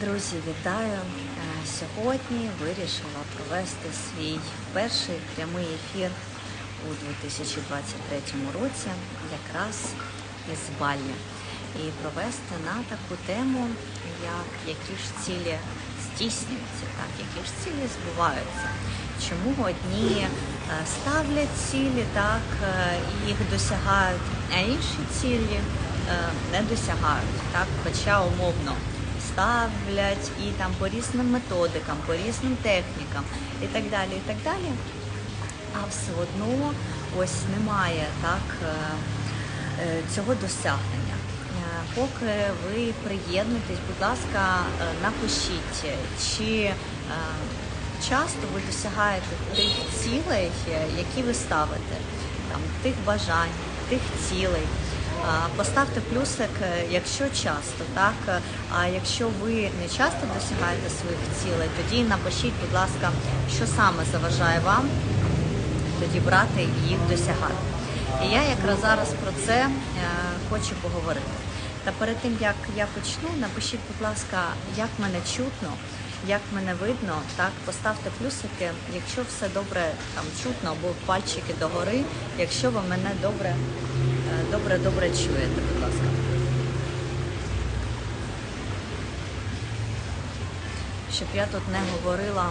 Друзі, вітаю! Е, Сьогодні вирішила провести свій перший прямий ефір у 2023 році, якраз із Балі. І провести на таку тему, як які ж цілі здійснюються, так, які ж цілі збуваються. Чому одні е, ставлять цілі, так, е, і їх досягають, а інші цілі не досягають, так, хоча умовно ставлять і там по різним методикам, по різним технікам і так далі, і так далі. А все одно ось немає так е, е, цього досягнення. Е, Поки ви приєднуєтесь, будь ласка, напишіть, чи часто ви досягаєте тих цілей, які ви ставите, там тих бажань, тих цілей. Поставте плюсик, е, якщо часто, так. А якщо ви не часто досягаєте своїх цілей, тоді напишіть, будь ласка, що саме заважає вам тоді брати і їх досягати. І я якраз зараз про це е, хочу поговорити. Та перед тим як я почну, напишіть, будь ласка, як мене чутно, як мене видно, так поставте плюсики, якщо все добре там чутно, або пальчики догори, якщо ви мене добре, добре, добре чуєте, будь ласка. Щоб я тут не говорила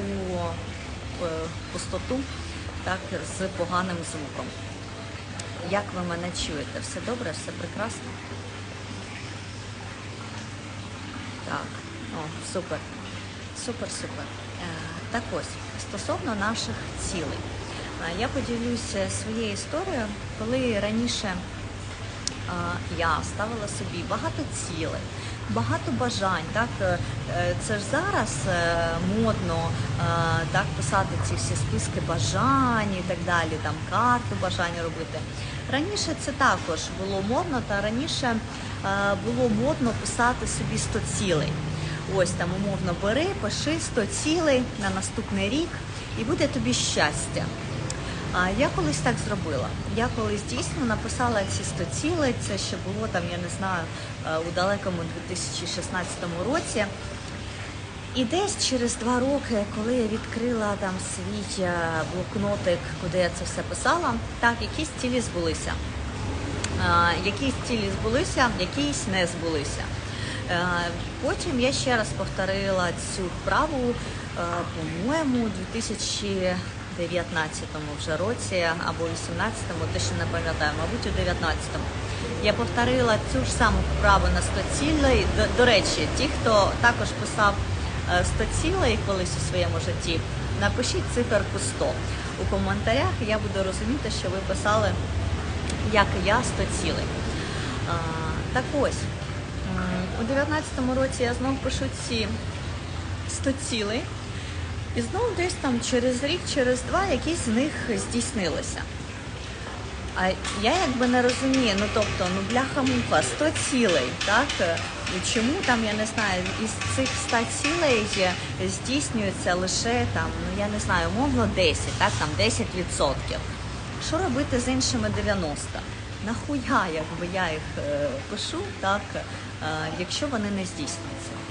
у е, пустоту, так, з поганим звуком. Як ви мене чуєте? Все добре, все прекрасно? Так, о, супер. Супер, супер. Е, так ось, стосовно наших цілей. Я поділюся своєю історією, коли раніше я ставила собі багато цілей, багато бажань. Так? Е, е, Це ж зараз е, модно так, писати ці всі списки бажань і так далі, там карту бажань робити. Раніше це також було модно, та раніше було модно писати собі 100 цілей. Ось там умовно бери, пиши 100 цілей на наступний рік і буде тобі щастя. А я колись так зробила. Я колись дійсно написала ці 100 цілей. Це ще було там, я не знаю, е, у далекому 2016 році. І десь через два роки, коли я відкрила там свій е, блокнотик, куди я це все писала, так якісь цілі збулися. Е, Якісь цілі збулися, якісь не збулися. Потім я ще раз повторила цю вправу, по-моєму, у 2019 вже році або 18-му, точно не пам'ятаю, мабуть, у 19-му. Я повторила цю ж саму вправу на 100 цілей. До, до речі, ті, хто також писав е, 100 цілей колись у своєму житті, напишіть циферку 100 у коментарях. Я буду розуміти, що ви писали, як і я, 100 цілей. А, так ось, у 19-му році я знову пишу ці 100 цілей. І знову десь там через рік, через два якісь з них здійснилися. А я якби не розумію, ну тобто, ну бляха-муха, 100 цілей, так? І чому там, я не знаю, із цих 100 цілей здійснюється лише там, ну я не знаю, умовно 10, так, там 10%. Що робити з іншими 90? Нахуя, якби я їх е, пишу, так, е, якщо вони не здійснюються?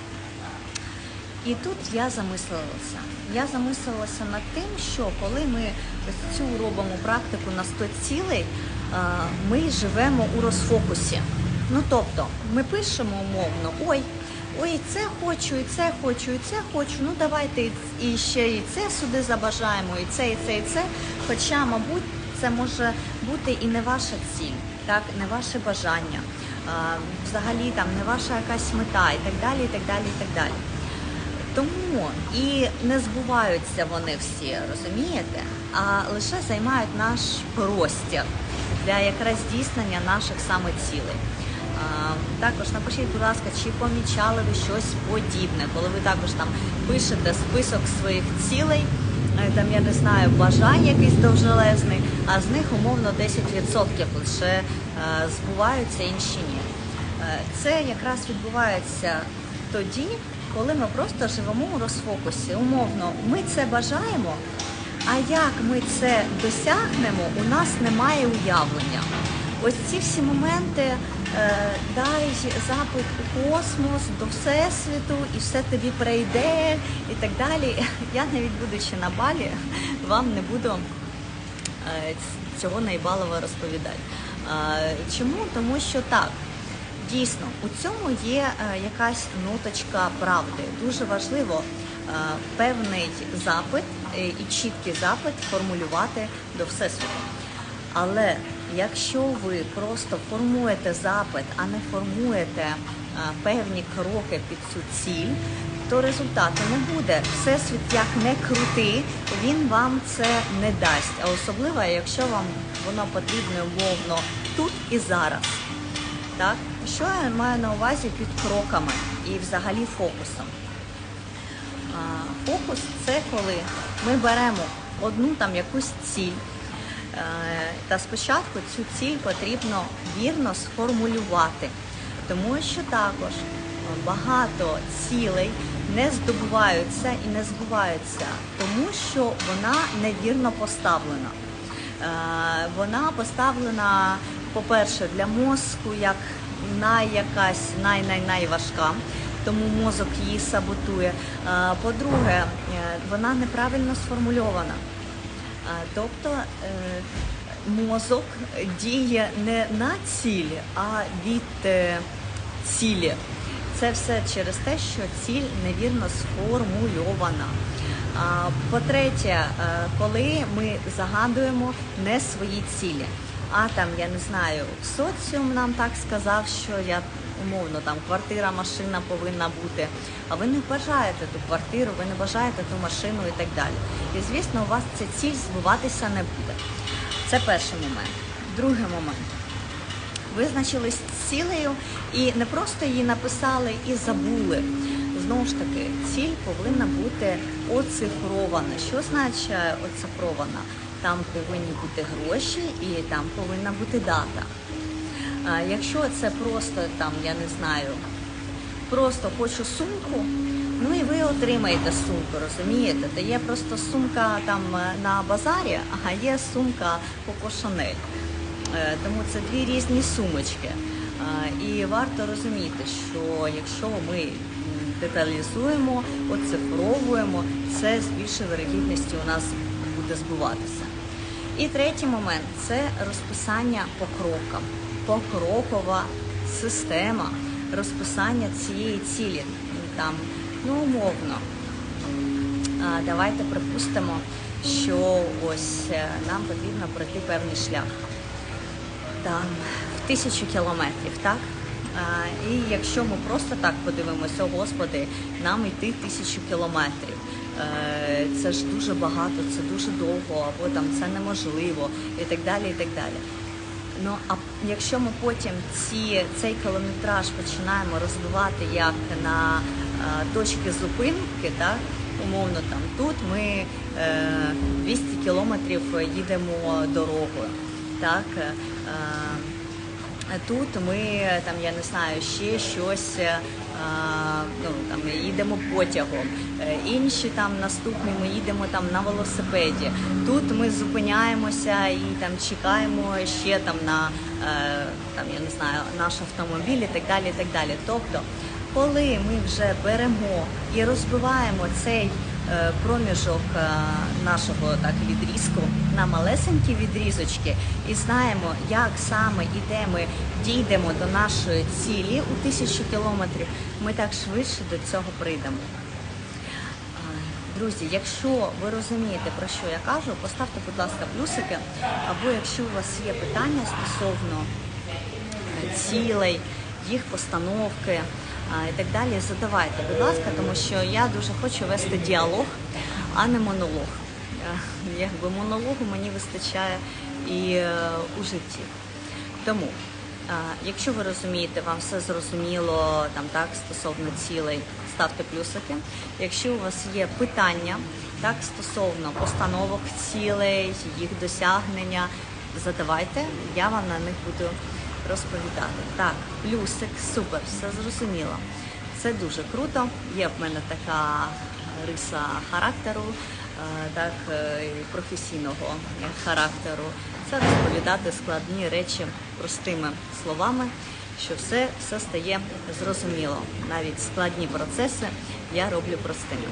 І тут я замислилася. Я замислилася над тим, що коли ми ось цю робимо практику на 100 цілей, ми живемо у розфокусі. Ну тобто, ми пишемо умовно, ой, ой, це хочу, і це хочу, і це хочу. Ну давайте і- ще і це сюди забажаємо, і це, і це, і це. Хоча, мабуть, це може бути і не ваша ціль, так, не ваше бажання, взагалі там не ваша якась мета, і так далі, і так далі, і так далі. Тому і не збуваються вони всі, розумієте, а лише займають наш простір для якраз здійснення наших саме цілей. Також напишіть, будь ласка, чи помічали ви щось подібне, коли ви також там пишете список своїх цілей, е, там я не знаю, бажань якийсь довжелезний, а з них умовно 10% лише е, збуваються, інші ні. Е, Це якраз відбувається тоді, коли ми просто живемо у розфокусі. Умовно, ми це бажаємо, а як ми це досягнемо, у нас немає уявлення. Ось ці всі моменти е, дай запит у космос, до Всесвіту, і все тобі прийде, і так далі. Я навіть будучи на балі, вам не буду е, цього найбалого розповідати. Е, Чому? Тому що так. Дійсно, у цьому є е, якась ноточка правди. Дуже важливо е, певний запит е, і чіткий запит формулювати до всесвіту. Але якщо ви просто формуєте запит, а не формуєте певні кроки під цю ціль, то результату не буде. Всесвіт як не крутий, він вам це не дасть. А особливо, якщо вам воно потрібно умовно тут і зараз. Так, що я маю на увазі під кроками і взагалі фокусом? Фокус це коли ми беремо одну там якусь ціль, е, та спочатку цю ціль потрібно вірно сформулювати, тому що також багато цілей не здобуваються і не збуваються, тому що вона невірно поставлена. Е, Вона поставлена, по-перше, для мозку як най якась най-най-найважка, тому мозок її саботує. Е, По-друге, е, вона неправильно сформульована. Е, Тобто мозок діє не на цілі, а від цілі. Це все через те, що ціль невірно сформульована. По-третє, коли ми загадуємо не свої цілі, а там я не знаю, соціум нам так сказав, що я умовно там квартира, машина повинна бути. А ви не бажаєте ту квартиру, ви не бажаєте ту машину і так далі. І звісно, у вас ця ціль збуватися не буде. Це перший момент. Другий момент визначились цілею і не просто її написали і забули. Знову ж таки, ціль повинна бути оцифрована. Що означає оцифрована? Там повинні бути гроші і там повинна бути дата. А якщо це просто там, я не знаю, просто хочу сумку, ну і ви отримаєте сумку, розумієте? Та є просто сумка там е, на базарі, а є сумка Coco Chanel. Е, Тому це дві різні сумочки. Е, І варто розуміти, що якщо ми деталізуємо, оцифровуємо, це з більшою вирогідністю у нас буде збуватися. І третій момент це розписання по крокам, покрокова система розписання цієї цілі. Там, ну умовно, давайте припустимо, що ось е, нам потрібно пройти певний шлях там в тисячу кілометрів, так? І якщо ми просто так подивимося, о Господи, нам йти тисячу кілометрів. Е, Це ж дуже багато, це дуже довго, або там це неможливо, і так далі, і так далі. Ну а якщо ми потім ці, цей кілометраж починаємо розбивати як на е, точки зупинки, так умовно там тут ми е, 200 кілометрів їдемо дорогою, так. Е, Тут ми там, я не знаю, ще щось е, ну там їдемо потягом. Е, Інші там наступні ми їдемо там на велосипеді. Тут ми зупиняємося і там чекаємо ще там на е, там, я не знаю, наш автомобіль і так далі. і так далі. Тобто, коли ми вже беремо і розбиваємо цей е, проміжок нашого так відрізку на малесенькі відрізочки і знаємо, як саме і де ми дійдемо до нашої цілі у тисячу кілометрів, ми так швидше до цього прийдемо. Друзі, якщо ви розумієте, про що я кажу, поставте, будь ласка, плюсики, або якщо у вас є питання стосовно е, цілей, їх постановки і так далі, задавайте, будь ласка, тому що я дуже хочу вести діалог, а не монолог. Е, Якби монологу мені вистачає і е, у житті. Тому, якщо ви розумієте, вам все зрозуміло там так стосовно цілей, ставте плюсики. Якщо у вас є питання так стосовно постановок цілей, їх досягнення, задавайте, я вам на них буду розповідати. Так, плюсик, супер, все зрозуміло. Це дуже круто. Є в мене така риса характеру, е, так е, професійного характеру. Це розповідати складні речі простими словами що все, все стає зрозуміло. Навіть складні процеси я роблю простими.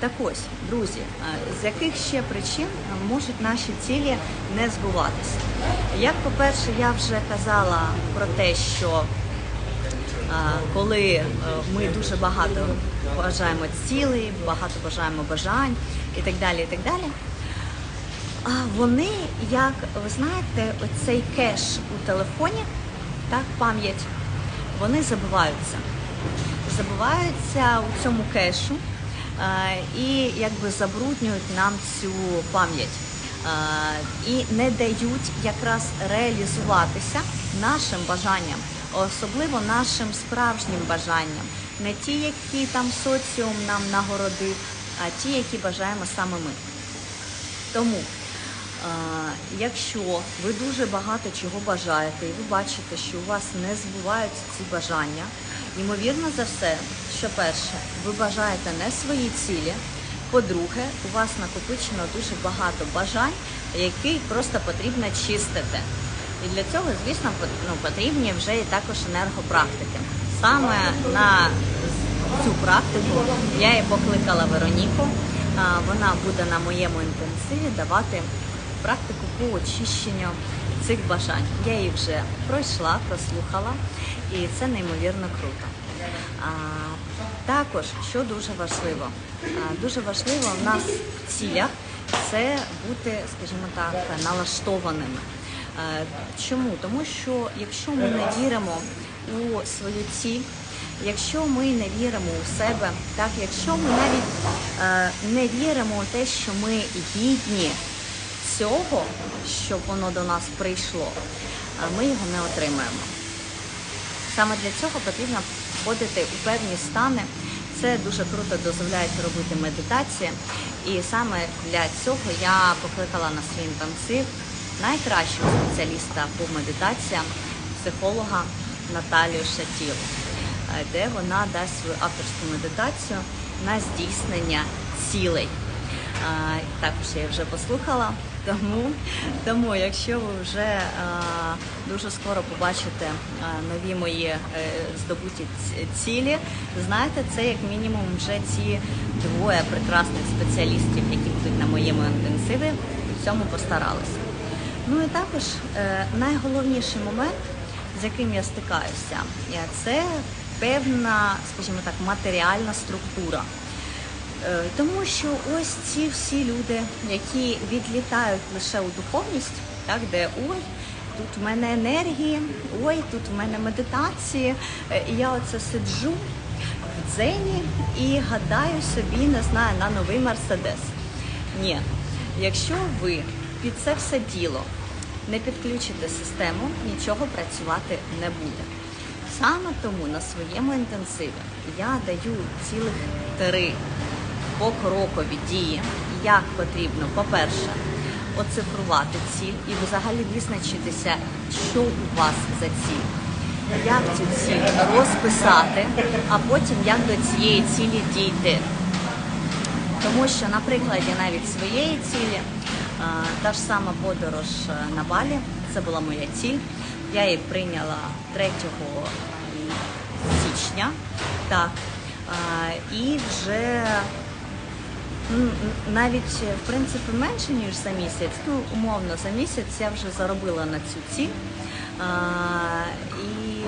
Так ось, друзі, з яких ще причин можуть наші цілі не збуватися? Як, по-перше, я вже казала про те, що коли е, ми дуже багато бажаємо цілей, багато бажаємо бажань і так далі, і так далі. А вони, як ви знаєте, оцей кеш у телефоні, так, пам'ять, вони забуваються. Забуваються у цьому кешу е, і якби забруднюють нам цю пам'ять. Е, і не дають якраз реалізуватися нашим бажанням, особливо нашим справжнім бажанням, не ті, які там соціум нам нагородив, а ті, які бажаємо саме ми. Тому, якщо ви дуже багато чого бажаєте, і ви бачите, що у вас не збуваються ці бажання, ймовірно за все, що перше, ви бажаєте не свої цілі. По-друге, у вас накопичено дуже багато бажань, які просто потрібно чистити. І для цього, звісно, ну, потрібні вже і також енергопрактики. Саме на цю практику я і покликала Вероніку. Вона буде на моєму інтенсиві давати практику по очищенню цих бажань. Я її вже пройшла, прослухала, і це неймовірно круто. А, також, що дуже важливо, а, дуже важливо в нас в цілях це бути, скажімо так, налаштованими. Е, Чому? Тому що якщо ми не віримо у свою ціль, якщо ми не віримо у себе, так якщо ми навіть е, не віримо у те, що ми гідні цього, щоб воно до нас прийшло, ми його не отримаємо. Саме для цього потрібно входити у певні стани. Це дуже круто дозволяє робити медитації. І саме для цього я покликала на свій інтенсив найкращого спеціаліста по медитаціям, психолога Наталію Шатілу, де вона дасть свою авторську медитацію на здійснення цілей. Також я вже послухала. Тому, тому якщо ви вже а, дуже скоро побачите а, нові мої е, здобуті цілі, знаєте, це як мінімум вже ці двоє прекрасних спеціалістів, які будуть на моєму інтенсиві, в цьому постаралися. Ну і також е, найголовніший момент, з яким я стикаюся, е, це певна, скажімо так, матеріальна структура. Е, Тому що ось ці всі люди, які відлітають лише у духовність, так, де ой, тут в мене енергії, ой, тут в мене медитації, е, я оце сиджу в дзені і гадаю собі, не знаю, на новий мерседес. Ні, якщо ви під це все діло не підключите систему, нічого працювати не буде. Саме тому на своєму інтенсиві я даю цілих три покрокові дії, як потрібно, по-перше, оцифрувати ціль і взагалі визначитися, що у вас за ціль. Як цю ціль розписати, а потім як до цієї цілі дійти. Тому що на прикладі навіть своєї цілі, е, та ж сама подорож е, на Балі, це була моя ціль. Я її прийняла 3 січня. Так. Е, І вже навіть в принципі менше ніж за місяць. Ну умовно за місяць я вже заробила на цю ціль. І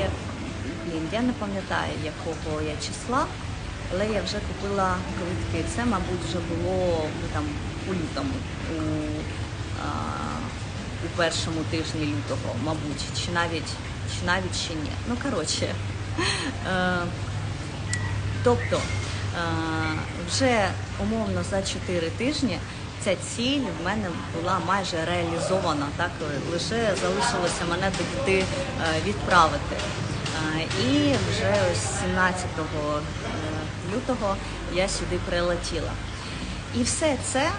блін, я не пам'ятаю якого я числа, але я вже купила квитки. Це, мабуть, вже було ну, там у лютому, у, а, у першому тижні лютого, мабуть, чи навіть чи навіть ще ні. Ну коротше. Е, Тобто е, вже умовно за 4 тижні ця ціль в мене була майже реалізована. Так лише залишилося мене туди е, відправити. Е, І вже ось 17 е, лютого я сюди прилетіла. І все це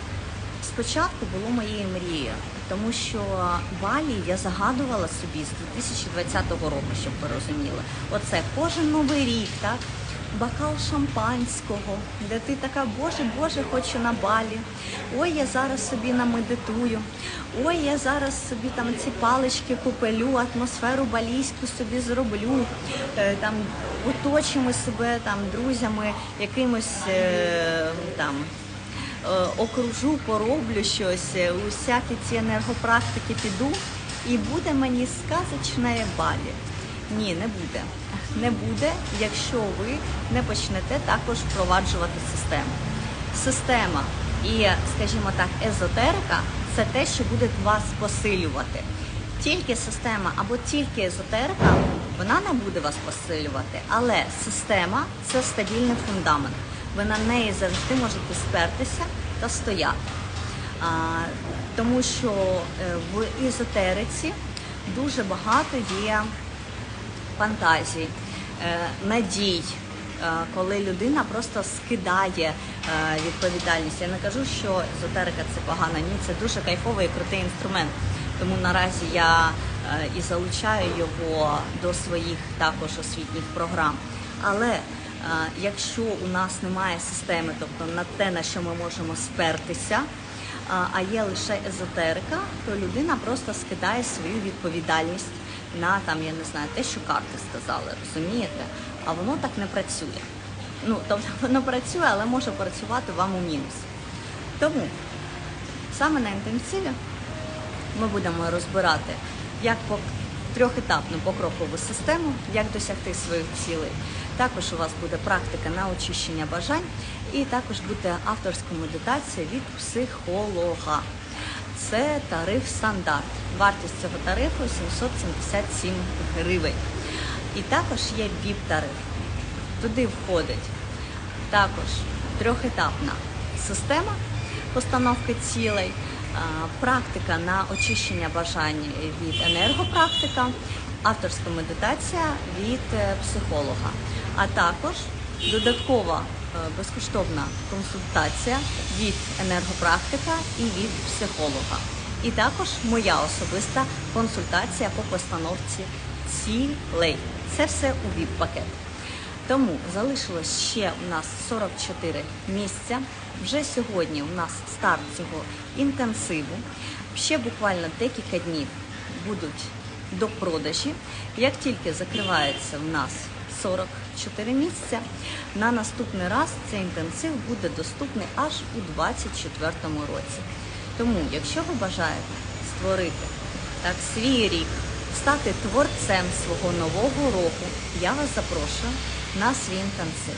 спочатку було моєю мрією, тому що Балі я загадувала собі з 2020 року, щоб ви розуміли. Оце кожен новий рік, так? Бокал шампанського, де ти така, Боже, Боже, хочу на балі. Ой, я зараз собі намедитую. Ой, я зараз собі там ці палички купелю, атмосферу балійську собі зроблю. Е, Там оточимо себе там друзями, якимось е, там е, окружу, пороблю щось, усякі ці енергопрактики піду, і буде мені сказочне балі. Ні, не буде. Не буде, якщо ви не почнете також впроваджувати систему. Система і, скажімо так, езотерика це те, що буде вас посилювати. Тільки система або тільки езотерика, вона не буде вас посилювати, але система це стабільний фундамент. Ви на неї завжди можете спертися та стояти. А, тому що е, в езотериці дуже багато є фантазій, е, надій, е, коли людина просто скидає е, відповідальність. Я не кажу, що езотерика це погано, ні, це дуже кайфовий і крутий інструмент. Тому наразі я і залучаю його до своїх також освітніх програм. Але якщо у нас немає системи, тобто на те, на що ми можемо спертися, а є лише езотерика, то людина просто скидає свою відповідальність на там, я не знаю, те, що карти сказали, розумієте? А воно так не працює. Ну, тобто воно працює, але може працювати вам у мінус. Тому саме на інтенсиві ми будемо розбирати, як по трьохетапну покрокову систему, як досягти своїх цілей. Також у вас буде практика на очищення бажань, і також буде авторська медитація від психолога. Це тариф стандарт. Вартість цього тарифу 777 гривень. І також є ВІП-тариф. Туди входить також трьохетапна система постановки цілей, практика на очищення бажань від енергопрактика, авторська медитація від е, психолога, а також додаткова безкоштовна консультація від енергопрактика і від психолога. І також моя особиста консультація по постановці цілей. Це все у ВІП-пакет. Тому залишилось ще у нас 44 місця. Вже сьогодні у нас старт цього інтенсиву. Ще буквально декілька днів будуть до продажі. Як тільки закривається в нас 44 місця, на наступний раз цей інтенсив буде доступний аж у 2024 році. Тому, якщо ви бажаєте створити так свій рік, стати творцем свого нового року, я вас запрошую на свій інтенсив.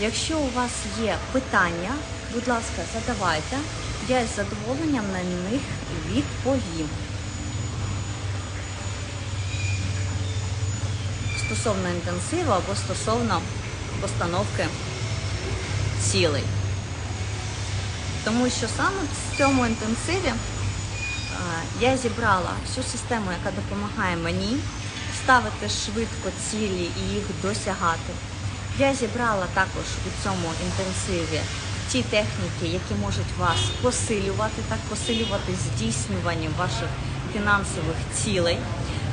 Якщо у вас є питання, будь ласка, задавайте. Я з задоволенням на них відповім. Стосовно інтенсиву або стосовно постановки цілей. Тому що саме в цьому інтенсиві е, я зібрала всю систему, яка допомагає мені ставити швидко цілі і їх досягати. Я зібрала також у цьому інтенсиві ті техніки, які можуть вас посилювати, так посилювати здійснювання ваших фінансових цілей.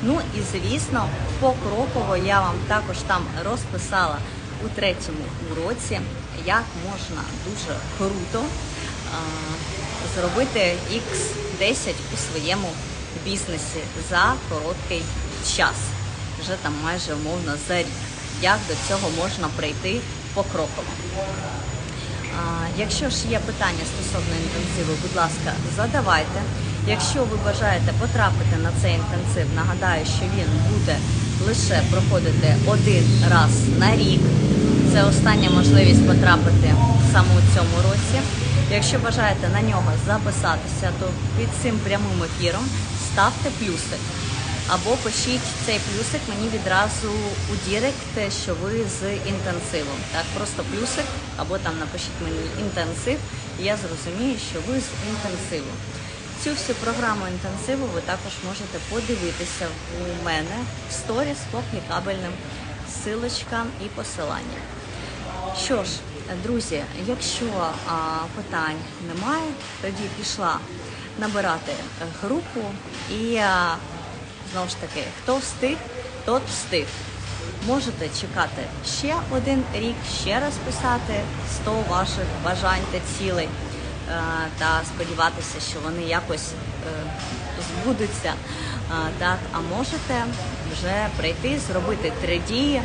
Ну і звісно, покроково я вам також там розписала у третьому уроці, як можна дуже круто зробити X10 у своєму бізнесі за короткий час, вже там майже умовно за рік. Як до цього можна прийти покроково. Якщо ж є питання стосовно інтенсиву, будь ласка, задавайте. Якщо ви бажаєте потрапити на цей інтенсив, нагадаю, що він буде лише проходити один раз на рік. Це остання можливість потрапити саме у цьому році. Якщо бажаєте на нього записатися, то під цим прямим ефіром ставте плюсик. Або пишіть цей плюсик мені відразу у Дірект, що ви з інтенсивом. Так, просто плюсик, або там напишіть мені інтенсив, і я зрозумію, що ви з інтенсиву. Цю всю програму інтенсиву ви також можете подивитися у мене в сторіс по клікабельним силочкам і посиланням. Що ж, друзі, якщо а, питань немає, тоді пішла набирати е, групу і а, знову ж таки, хто встиг, тот встиг. можете чекати ще один рік, ще раз писати 100 ваших бажань та цілей та сподіватися, що вони якось е, збудуться. Е, Так, а можете вже прийти, зробити три дії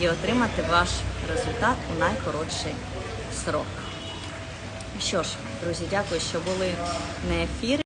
і отримати ваш результат у найкоротший срок. Що ж, друзі, дякую, що були на ефірі.